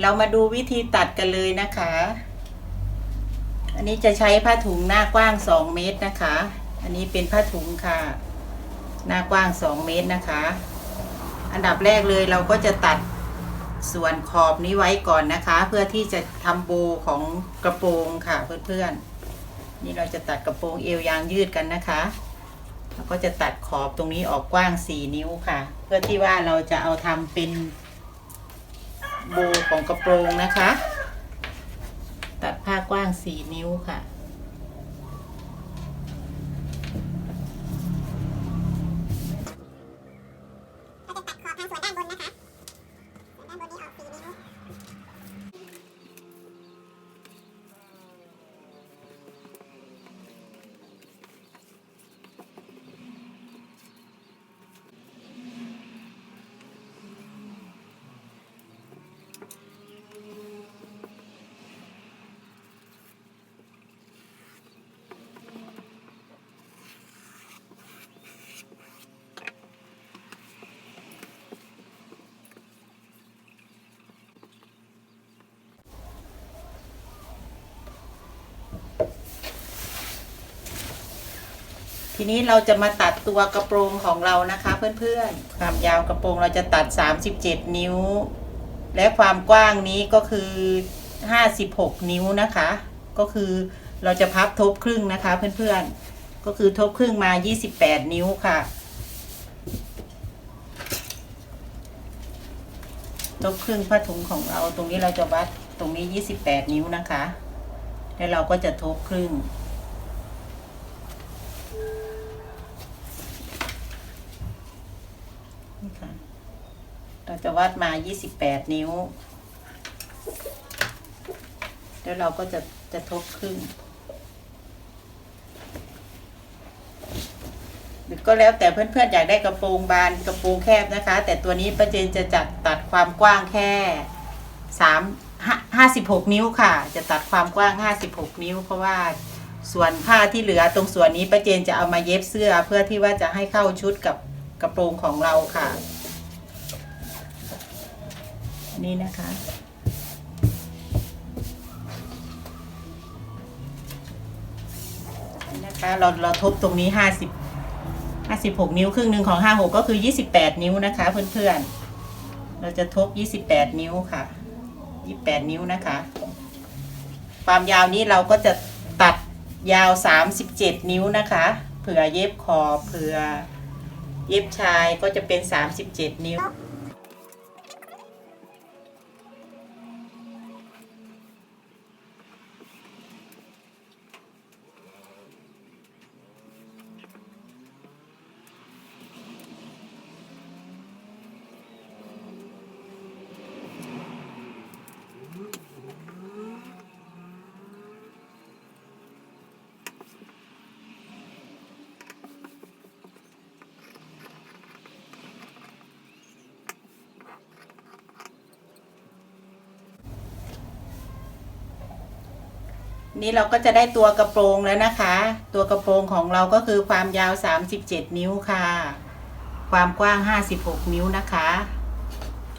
เรามาดูวิธีตัดกันเลยนะคะ อันนี้จะใช้ผ้าถุงหน้ากว้าง 2 เมตรนะคะ อันนี้เป็นผ้าถุงค่ะ หน้ากว้าง 2 เมตรนะคะ อันดับแรกเลยเราก็จะตัดส่วนขอบนี้ไว้ก่อนนะคะ เพื่อที่จะทำโบของกระโปรงค่ะเพื่อนๆ นี่เราจะตัดกระโปรงเอวยางยืดกันนะคะแล้วก็จะตัดขอบตรงนี้ออกกว้าง 4 นิ้วค่ะ เพื่อที่ว่าเราจะเอาทำเป็น โบของกระโปรงนะคะ ตัดผ้ากว้าง 4 นิ้วค่ะ เราจะตัดขอบทางส่วนด้านบนนะคะส่วนด้านบนนี้ออกสี่นิ้ว ทีนี้เราจะมาตัดตัวกระโปรงของเรานะคะ เพื่อนๆ ความยาวกระโปรงเราจะตัด 37 นิ้ว และความกว้างนี้ก็คือ 56 นิ้วนะคะ ก็คือเราจะพับทบครึ่งนะคะ เพื่อนๆ ก็คือทบครึ่งมา 28 นิ้วค่ะ ทบครึ่งผ้าถุงของเราตรงนี้เราจะวัดตรงนี้ 28 นิ้วนะคะ แล้วเราก็จะทบครึ่ง เราจะวัดมา 28 นิ้ว แล้วเราก็จะจะทบครึ่งหรือก็แล้วแต่เพื่อนๆอยากได้กระโปรงบานกระโปรงแคบนะคะ แต่ตัวนี้ป้าเจนจะจัดตัดความกว้างแค่สามห้าสิบหกนิ้วค่ะ จะตัดความกว้างห้าสิบหกนิ้ว เพราะว่าส่วนผ้าที่เหลือตรงส่วนนี้ป้าเจนจะเอามาเย็บเสื้อเพื่อที่ว่าจะให้เข้าชุดกับกระโปรงของเราค่ะ นี่นะคะนี่นะคะเราเราทบตรงนี้ห้าสิบห้าสิบหกนิ้วครึ่งหนึ่งของห้าหกก็คือยี่สิบแปดนิ้วนะคะเพื่อนๆ เราจะทบยี่สิบแปดนิ้วค่ะยี่แปดนิ้วนะคะ ความยาวนี้เราก็จะตัดยาวสามสิบเจ็ดนิ้วนะคะ เผื่อเย็บคอเผื่อเย็บชายก็จะเป็นสามสิบเจ็ดนิ้ว นี่เราก็จะได้ตัวกระโปรงแล้วนะคะ ตัวกระโปรงของเราก็คือความยาว 37 นิ้วค่ะ ความกว้าง 56 นิ้วนะคะ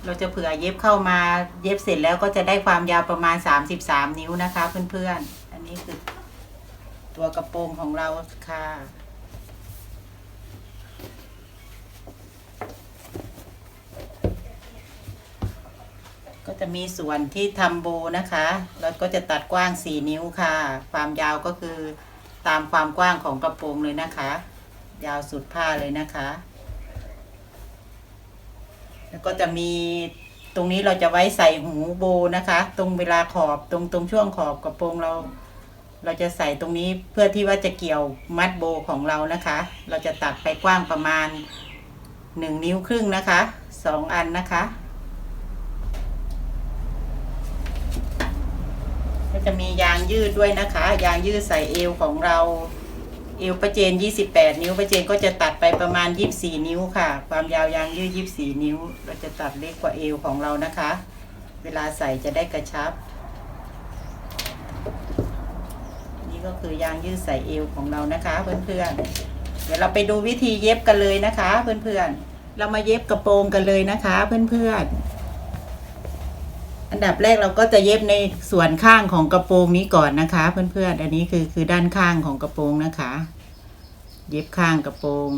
เราจะเผื่อเย็บเข้ามาเย็บเสร็จแล้วก็จะได้ความยาวประมาณ 33 นิ้วนะคะ เพื่อนๆ อันนี้คือตัวกระโปรงของเราค่ะ ก็จะมีส่วนที่ทำโบนะคะ แล้วก็จะตัดกว้าง 4 นิ้วค่ะ ความยาวก็คือตามความกว้างของกระโปรงเลยนะคะ ยาวสุดผ้าเลยนะคะ แล้วก็จะมีตรงนี้เราจะไว้ใส่หูโบนะคะ ตรงเวลาขอบตรงตรงช่วงขอบกระโปรงเรา เราจะใส่ตรงนี้เพื่อที่ว่าจะเกี่ยวมัดโบของเรานะคะ เราจะตัดไปกว้างประมาณหนึ่งนิ้วครึ่งนะคะสองอันนะคะ จะมียางยืดด้วยนะคะ ยางยืดใส่เอวของเราเอวประเจน 28 นิ้วประเจนก็จะตัดไปประมาณ 24 นิ้วค่ะ ความยาวยางยืด 24 นิ้ว เราจะตัดเล็กกว่าเอวของเรานะคะ เวลาใส่จะได้กระชับ นี่ก็คือยางยืดใส่เอวของเรานะคะเพื่อนๆ เดี๋ยวเราไปดูวิธีเย็บกันเลยนะคะ เพื่อนๆ เรามาเย็บกระโปรงกันเลยนะคะ เพื่อนๆ อันดับแรกเราก็จะเย็บในส่วนข้างของกระโปรงนี้ก่อนนะคะ เพื่อนๆ อันนี้คือคือด้านข้างของกระโปรงนะคะ เย็บข้างกระโปรง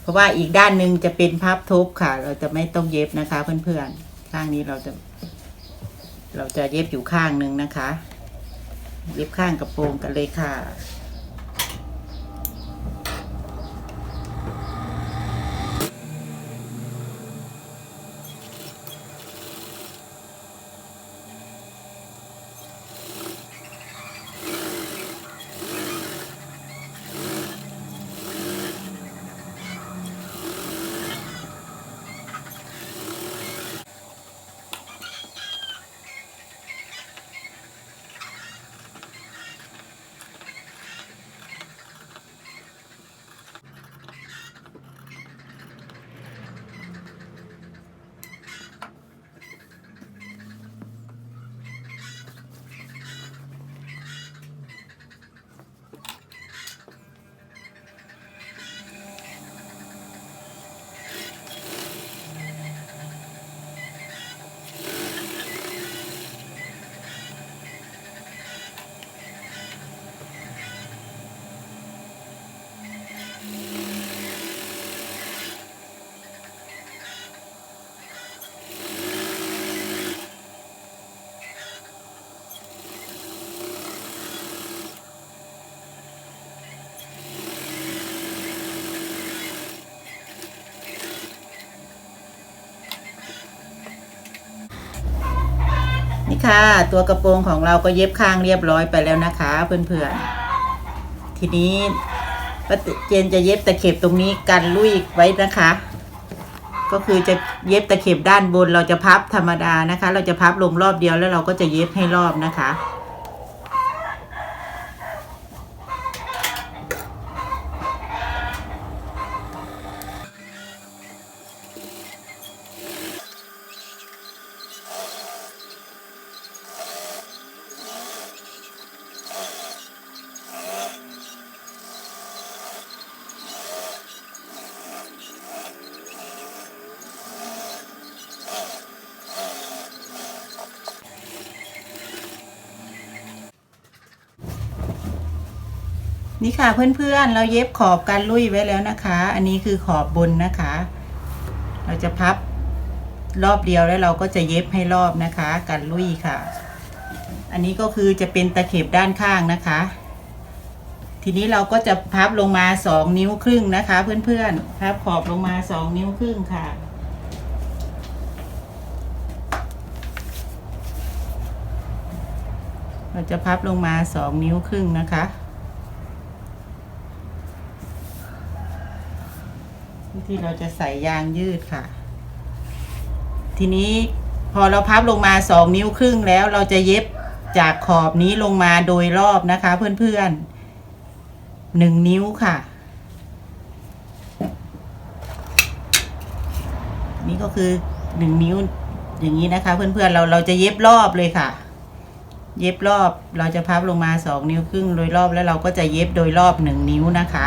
เพราะว่าอีกด้านหนึ่งจะเป็นพับทุบค่ะ เราจะไม่ต้องเย็บนะคะ เพื่อนๆ ข้างนี้เราจะ เราจะเย็บอยู่ข้างหนึ่งนะคะ เย็บข้างกระโปรงกันเลยค่ะ ค่ะ ตัวกระโปรงของเราก็เย็บข้างเรียบร้อยไปแล้วนะคะ เพื่อนๆ ทีนี้ป้าเจนจะเย็บตะเข็บตรงนี้กันลุยไว้นะคะ ก็คือจะเย็บตะเข็บด้านบนเราจะพับธรรมดานะคะ เราจะพับลงรอบเดียวแล้วเราก็จะเย็บให้รอบนะคะ นี่ค่ะเพื่อนๆ เราเย็บขอบกันลุยไว้แล้วนะคะ อันนี้คือขอบบนนะคะ เราจะพับรอบเดียวแล้วเราก็จะเย็บให้รอบนะคะกันลุยค่ะ อันนี้ก็คือจะเป็นตะเข็บด้านข้างนะคะ ทีนี้เราก็จะพับลงมาสองนิ้วครึ่งนะคะ เพื่อนๆ พับขอบลงมาสองนิ้วครึ่งค่ะเราจะพับลงมาสองนิ้วครึ่งนะคะ ที่เราจะใส่ยางยืดค่ะ ทีนี้พอเราพับลงมาสองนิ้วครึ่งแล้วเราจะเย็บจากขอบนี้ลงมาโดยรอบนะคะ เพื่อนๆหนึ่งนิ้วค่ะ นี่ก็คือหนึ่งนิ้วอย่างนี้นะคะ เพื่อนๆเราเราจะเย็บรอบเลยค่ะ เย็บรอบเราจะพับลงมาสองนิ้วครึ่งโดยรอบแล้วเราก็จะเย็บโดยรอบหนึ่งนิ้วนะคะ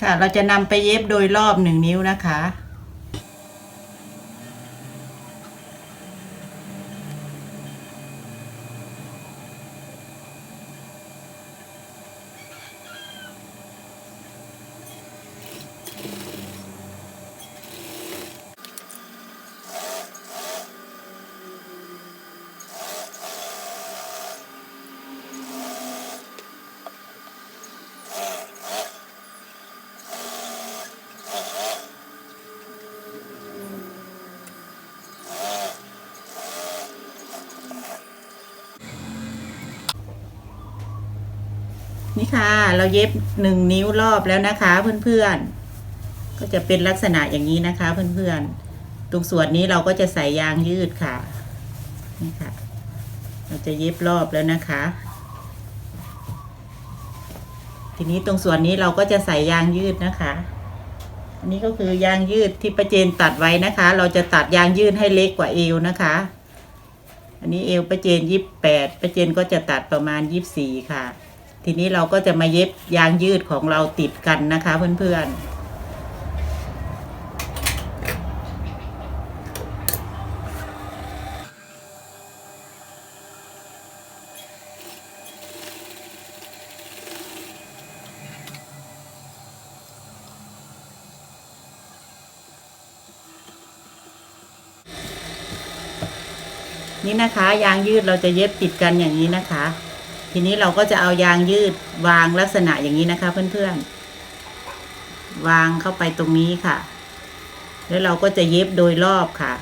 ค่ะ เราจะนำไปเย็บโดยรอบหนึ่งนิ้วนะคะ นี่ค่ะ เราเย็บหนึ่งนิ้วรอบแล้วนะคะเพื่อนๆ ก็จะเป็นลักษณะอย่างนี้นะคะเพื่อนตรงส่วนนี้เราก็จะใส่ยางยืดค่ะ นี่ค่ะ เราจะเย็บรอบแล้วนะคะ ทีนี้ตรงส่วนนี้เราก็จะใส่ยางยืดนะคะ อันนี้ก็คือยางยืดที่ประเจนตัดไว้นะคะ เราจะตัดยางยืดให้เล็กกว่าเอวนะคะอันนี้เอวประเจนยี่สิบแปดประเจนก็จะตัดประมาณยี่สิบสี่ค่ะ ทีนี้เราก็จะมาเย็บยางยืดของเราติดกันนะคะ เพื่อนๆนี่นะคะ ยางยืดเราจะเย็บติดกันอย่างนี้นะคะ ทีนี้เราก็จะเอายางยืดวางลักษณะอย่างนี้นะคะ เพื่อนๆ วางเข้าไปตรงนี้ค่ะ แล้วเราก็จะเย็บโดยรอบค่ะ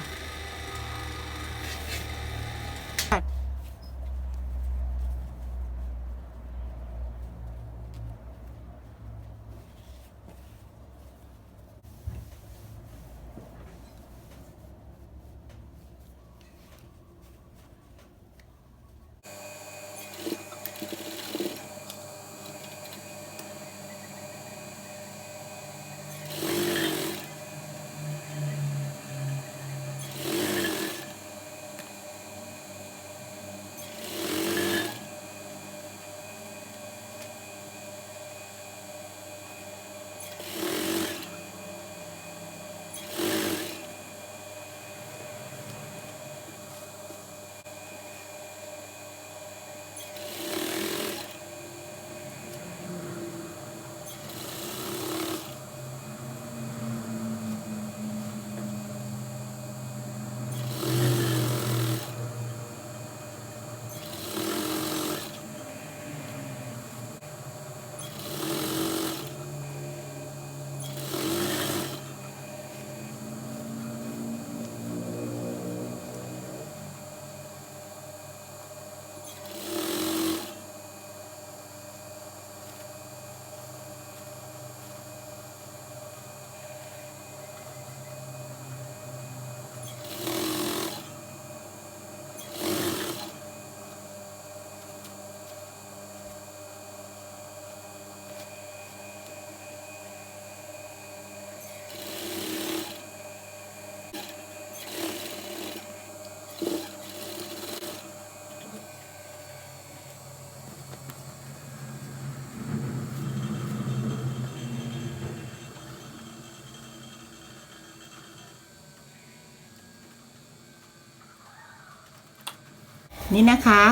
นี่นะคะ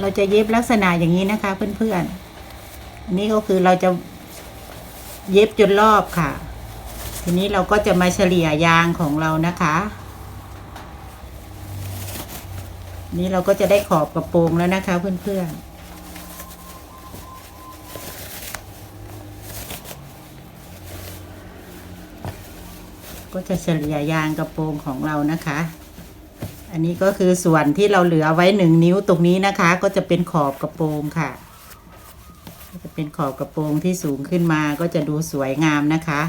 เราจะเย็บลักษณะอย่างนี้นะคะ เพื่อนๆอันนี้ก็คือเราจะเย็บจนรอบค่ะ ทีนี้เราก็จะมาเฉลี่ยยางของเรานะคะ นี่เราก็จะได้ขอบกระโปรงแล้วนะคะเพื่อนๆก็จะเฉลี่ยยางกระโปรงของเรานะคะ อันนี้ก็คือส่วนที่เราเหลือไว้หนึ่งนิ้วตรงนี้นะคะ ก็จะเป็นขอบกระโปรงค่ะจะเป็นขอบกระโปรงที่สูงขึ้นมาก็จะดูสวยงามนะคะ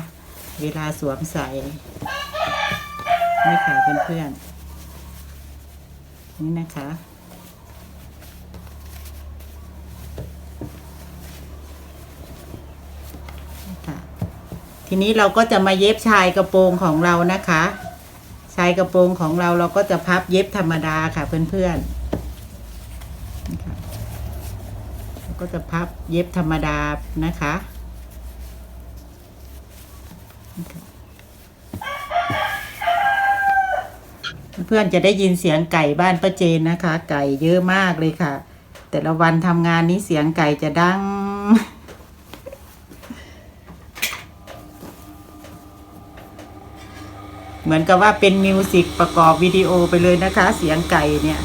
เวลาสวมใส่นี่ค่ะเพื่อนๆนี่นะคะ ทีนี้เราก็จะมาเย็บชายกระโปรงของเรานะคะ ชายกระโปรงของเราเราก็จะพับเย็บธรรมดาค่ะเพื่อนๆค่ะเราก็จะพับเย็บธรรมดานะคะเพื่อนจะได้ยินเสียงไก่บ้านป้าเจนนะคะ ไก่เยอะมากเลยค่ะ แต่ละวันทำงานนี้เสียงไก่จะดัง เหมือนกับว่าเป็นมิวสิกประกอบวิดีโอไปเลยนะคะ เสียงไก่เนี่ย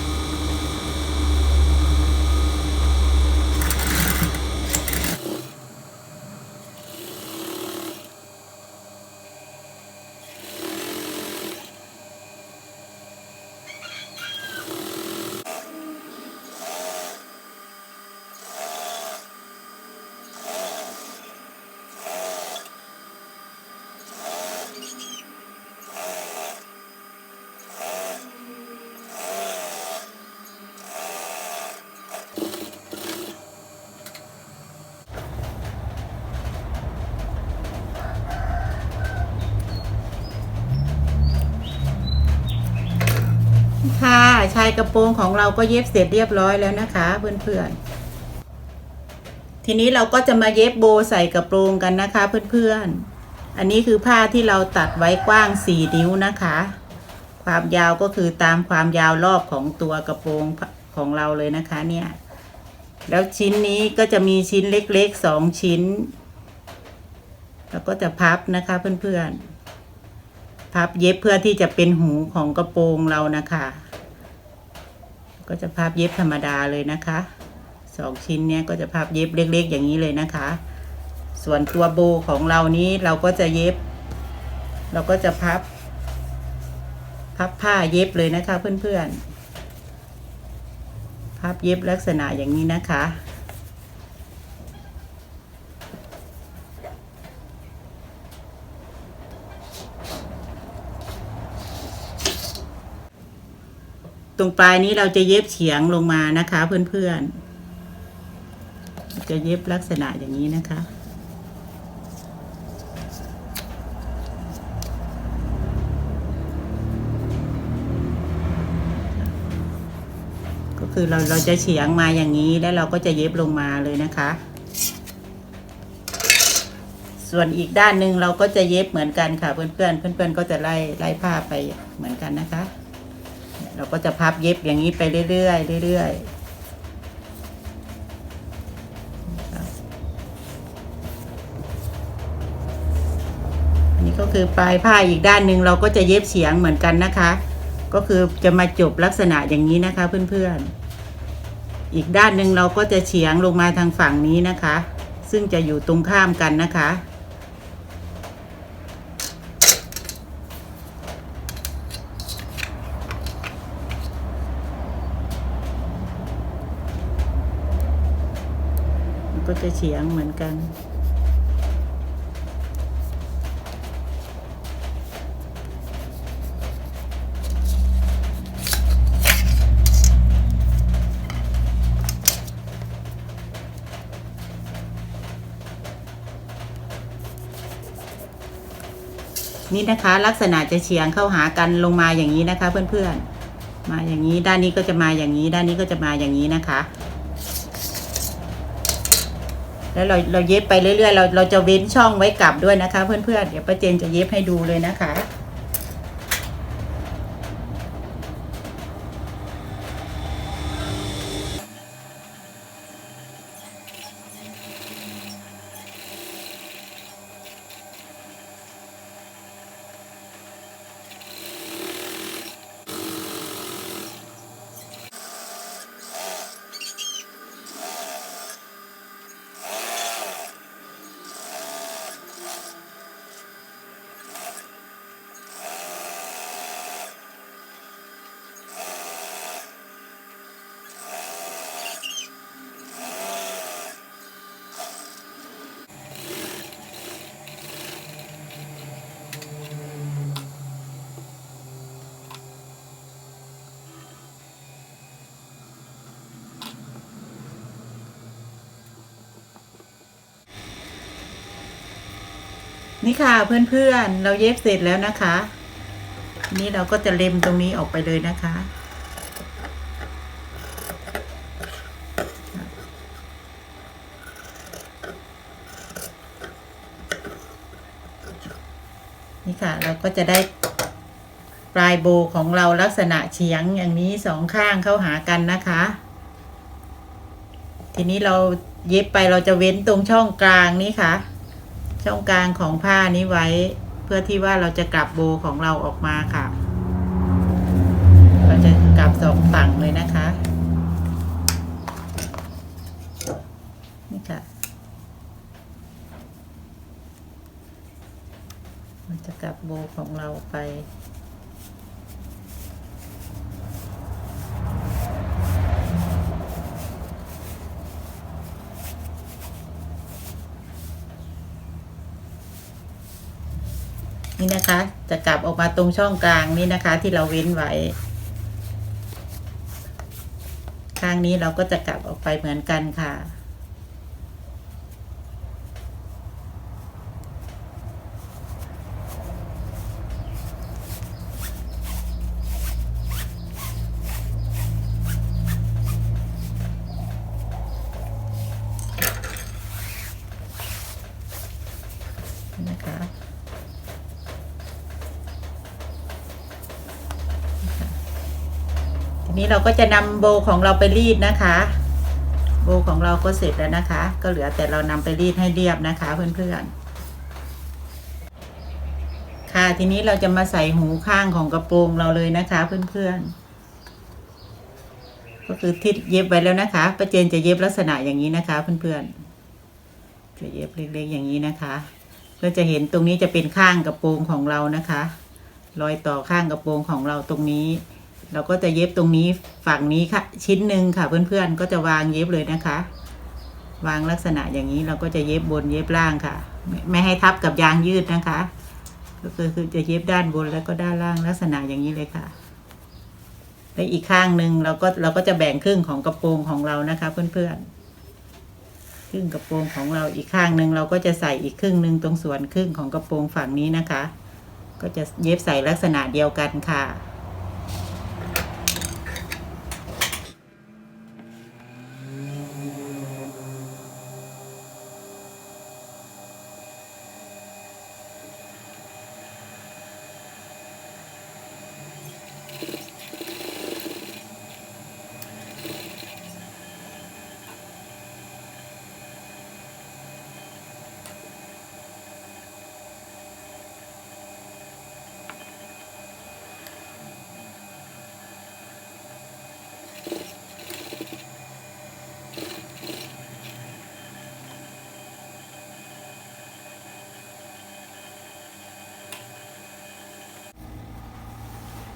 น ค่ะ ชายกระโปรงของเราก็เย็บเสร็จเรียบร้อยแล้วนะคะเพื่อนๆ ทีนี้เราก็จะมาเย็บโบใส่กระโปรงกันนะคะเพื่อนๆ อันนี้คือผ้าที่เราตัดไว้กว้าง4นิ้วนะคะ ความยาวก็คือตามความยาวรอบของตัวกระโปรงของเราเลยนะคะเนี่ยแล้วชิ้นนี้ก็จะมีชิ้นเล็กๆสองชิ้น แล้วก็จะพับนะคะเพื่อนๆ พับเย็บเพื่อที่จะเป็นหูของกระโปรงเรานะคะ ก็จะพับเย็บธรรมดาเลยนะคะสองชิ้นเนี้ยก็จะพับเย็บเล็กๆ อย่างนี้เลยนะคะ ส่วนตัวโบของเรานี้เราก็จะเย็บ เราก็จะพับ พับผ้าเย็บเลยนะคะเพื่อนๆ พับเย็บลักษณะอย่างนี้นะคะ ตรงปลายนี้เราจะเย็บเฉียงลงมานะคะ เพื่อนๆ จะเย็บลักษณะอย่างนี้นะคะ ก็คือเราเราจะเฉียงมาอย่างนี้แล้วเราก็จะเย็บลงมาเลยนะคะ ส่วนอีกด้านหนึ่งเราก็จะเย็บเหมือนกันค่ะ เพื่อนๆเพื่อนๆก็จะไล่ไล่ผ้าไปเหมือนกันนะคะ เราก็จะพับเย็บอย่างนี้ไปเรื่อยๆเรื่อยๆอันนี้ก็คือปลายผ้าอีกด้านหนึ่งเราก็จะเย็บเฉียงเหมือนกันนะคะ ก็คือจะมาจบลักษณะอย่างนี้นะคะเพื่อนๆ อีกด้านหนึ่งเราก็จะเฉียงลงมาทางฝั่งนี้นะคะ ซึ่งจะอยู่ตรงข้ามกันนะคะ มันก็จะ เฉียงเหมือนกัน นี่นะคะลักษณะจะเฉียงเข้าหากันลงมาอย่างนี้นะคะ เพื่อนๆ มาอย่างนี้ด้านนี้ก็จะมาอย่างนี้ ด้านนี้ก็จะมาอย่างนี้นะคะ แล้วเราเราเย็บไปเรื่อยๆ เราเราจะเว้นช่องไว้กลับด้วยนะคะ เพื่อนๆ เดี๋ยวป้าเจนจะเย็บให้ดูเลยนะคะ นี่ค่ะเพื่อนๆ เราเย็บเสร็จแล้วนะคะ นี่เราก็จะเล็มตรงนี้ออกไปเลยนะคะ นี่ค่ะ เราก็จะได้ปลายโบของเราลักษณะเฉียงอย่างนี้สองข้างเข้าหากันนะคะ ทีนี้เราเย็บไปเราจะเว้นตรงช่องกลางนี้ค่ะ ช่องกลางของผ้านี้ไว้ เพื่อที่ว่าเราจะกลับโบของเราออกมาค่ะ เราจะกลับสองฝั่งเลยนะคะนี่ค่ะเราจะกลับโบของเราไป นี่นะคะ จะกลับออกมาตรงช่องกลางนี่นะคะ ที่เราเว้นไว้ ข้างนี้เราก็จะกลับออกไปเหมือนกันค่ะนะคะที นี้เราก็จะนำโบของเราไปรีดนะคะ โบของเราก็เสร็จแล้วนะคะ ก็เหลือแต่เรานำไปรีดให้เรียบนะคะเพื่อนๆ ค่ะทีนี้เราจะมาใส่หูข้างของกระโปรงเราเลยนะคะเพื่อนๆ ก็คือที่เย็บไว้แล้วนะคะประเจนจะเย็บลักษณะอย่างนี้นะคะเพื่อนๆ จะเย็บเล็กๆอย่างนี้นะคะเพื่อจะเห็นตรงนี้จะเป็นข้างกระโปรงของเรานะคะ รอยต่อข้างกระโปรงของเราตรงนี้ เราก็จะเย็บตรงนี้ฝั่งนี้ค่ะ ชิ้นหนึ่งค่ะ เพื่อนๆก็จะวางเย็บเลยนะคะ วางลักษณะอย่างนี้เราก็จะเย็บบนเย็บล่างค่ะ ไม่ให้ทับกับยางยืดนะคะ ก็คือคือจะเย็บด้านบนแล้วก็ด้านล่างลักษณะอย่างนี้เลยค่ะและอีกข้างหนึ่งเราก็เราก็จะแบ่งครึ่งของกระโปรงของเรานะคะ เพื่อนๆครึ่งกระโปรงของเราอีกข้างหนึ่งเราก็จะใส่อีกครึ่งหนึ่งตรงส่วนครึ่งของกระโปรงฝั่งนี้นะคะ ก็จะเย็บใส่ลักษณะเดียวกันค่ะ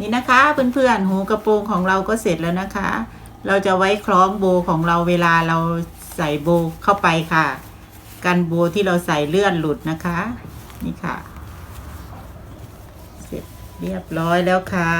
นี่นะคะเพื่อนๆหูกระโปรงของเราก็เสร็จแล้วนะคะ เราจะไว้คล้องโบของเราเวลาเราใส่โบเข้าไปค่ะ กันโบที่เราใส่เลื่อนหลุดนะคะ นี่ค่ะ เสร็จเรียบร้อยแล้วค่ะ